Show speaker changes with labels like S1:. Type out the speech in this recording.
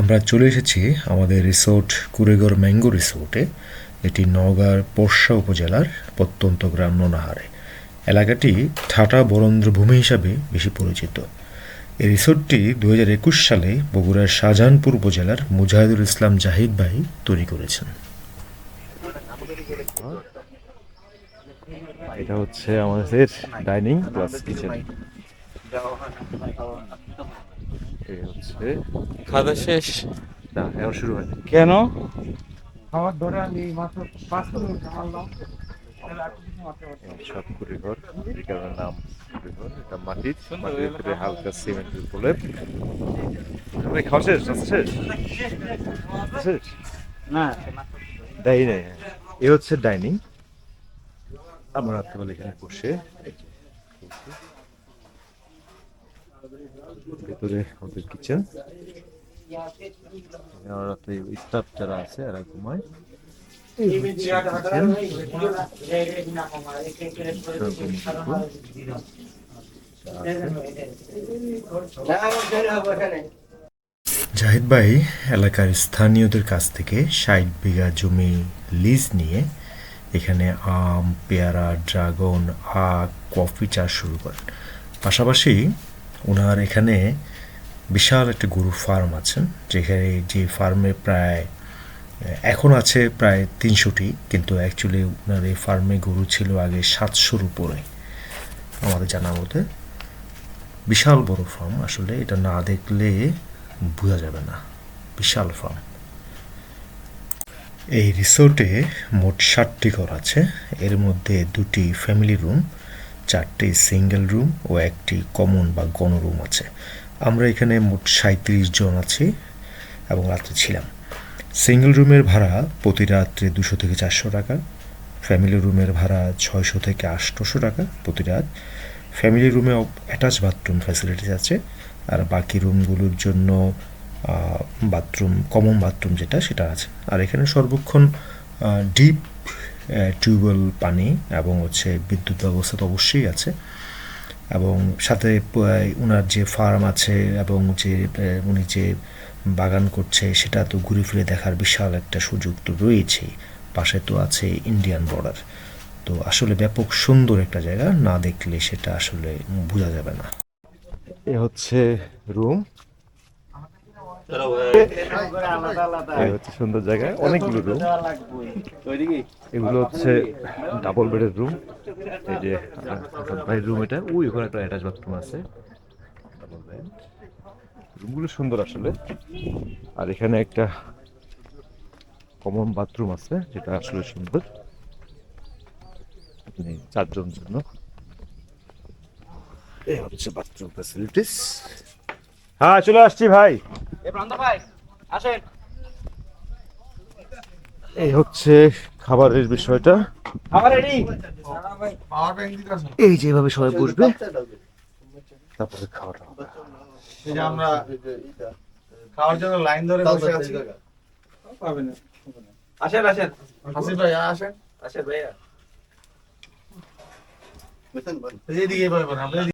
S1: আমরা চলে এসেছি আমাদের রিসোর্ট কুরেগড় ম্যাঙ্গো রিসোর্টে। এটি নওগাঁর পোরশা উপজেলার প্রত্যন্ত গ্রাম নোনাহারে। এলাকাটি ঠাটা বরেন্দ্র ভূমি হিসাবে বেশি পরিচিত। এই রিসোর্টটি দু হাজার একুশ সালে বগুড়ার শাহজাহানপুর উপজেলার মুজাহিদুল ইসলাম জাহিদ ভাই তৈরি করেছেন।
S2: এটা হচ্ছে আমাদের ডাইনিং প্লাস কিচেন এই হচ্ছে।
S3: খাওয়া শেষ?
S2: না এখন শুরু হয়নি
S3: কেন?
S4: খাবার ধরে আমি মাত্র পাঁচ মিনিট
S2: সব কুড়িঘর নাম কুড়িঘর এটা মাটির মাটির ভিতরে হালকা সিমেন্টের প্রলেপ ভাই খাওয়া শেষ? শেষ? শেষ?
S4: না।
S2: দেয় নেই। এ হচ্ছে ডাইনিং। আমরা রাত্রেবেলা এখানে বসে ভেতরে আমাদের কিচেন স্টাফ যারা আছে।
S1: জাহিদ ভাই এলাকার স্থানীয়দের কাছ থেকে ষাট বিঘা জমি লিজ নিয়ে এখানে আম, পেয়ারা ড্রাগন আখ, কফি চাষ শুরু করেন। পাশাপাশি ওনার এখানে বিশাল একটা গরুর ফার্ম আছেন যেখানে যে ফার্মে প্রায়, এখন আছে প্রায় তিনশোটি, কিন্তু অ্যাকচুয়ালি ওনার এই ফার্মে গরু ছিল আগে সাতশোর উপরে। আমাদের জানা মতে বিশাল বড় ফার্ম, আসলে এটা না দেখলে বোঝা যাবে না। বিশাল ফার্ম। এই রিসোর্টে মোট ষাটটি ঘর আছে, এর মধ্যে দুটি ফ্যামিলি রুম চারটি সিঙ্গেল রুম ও একটি কমন বা গণরুম আছে। আমরা এখানে মোট সাঁত্রিশ জন আছি এবং রাত্রে ছিলাম। সিঙ্গেল রুমের ভাড়া প্রতি রাত্রে দুশো থেকে চারশো টাকা, ফ্যামিলি রুমের ভাড়া ছয়শো থেকে আটশোশো টাকা প্রতি রাত। ফ্যামিলি রুমে অ্যাটাচ বাথরুম ফ্যাসিলিটিস আছে আর বাকি রুমগুলোর জন্য বাথরুম, কমন বাথরুম যেটা সেটা আছে। আর এখানে সর্বক্ষণ ডিপ টিউবওয়েল পানি এবং হচ্ছে বিদ্যুৎ ব্যবস্থা তো অবশ্যই আছে। এবং সাথে ওনার যে ফার্ম আছে এবং যে উনি যে বাগান করছে সেটা তো ঘুরে ফিরে দেখার বিশাল একটা সুযোগ তো রয়েছেই। পাশে তো আছে ইন্ডিয়ান বর্ডার। তো আসলে ব্যাপক সুন্দর একটা জায়গা, না দেখলে সেটা আসলে বোঝা যাবে না।
S2: এ হচ্ছে রুম। এই হচ্ছে সুন্দর জায়গা অনেকগুলো রুম এগুলো হচ্ছে ডাবল বেডের রুম এই যে ভাই রুম এটা। ওই ওখানে একটা অ্যাটাচ বাথরুম আছে। ডাবল বেড রুমগুলো সুন্দর আসলে। আর এখানে একটা কমন বাথরুম আছে যেটা আসলে সুন্দর। চারজন জন্য। এই হচ্ছে বাথরুম ফ্যাসিলিটিস হ্যাঁ চলে আসছি ভাই।
S4: ভাই আসেন।
S2: এই হচ্ছে খাবারের বিষয়টা।
S4: খাবার রেডি
S2: এই যেভাবে সবাই বসবে তারপরে খাওয়াটা
S5: এই যে আমরা খাওয়ার জন্য লাইন ধরে বসে আছি।
S4: পাবেন আসেন আসেন।
S5: হাসিফ ভাই আসেন।
S4: আসেন ভাইয়া।
S5: আপনি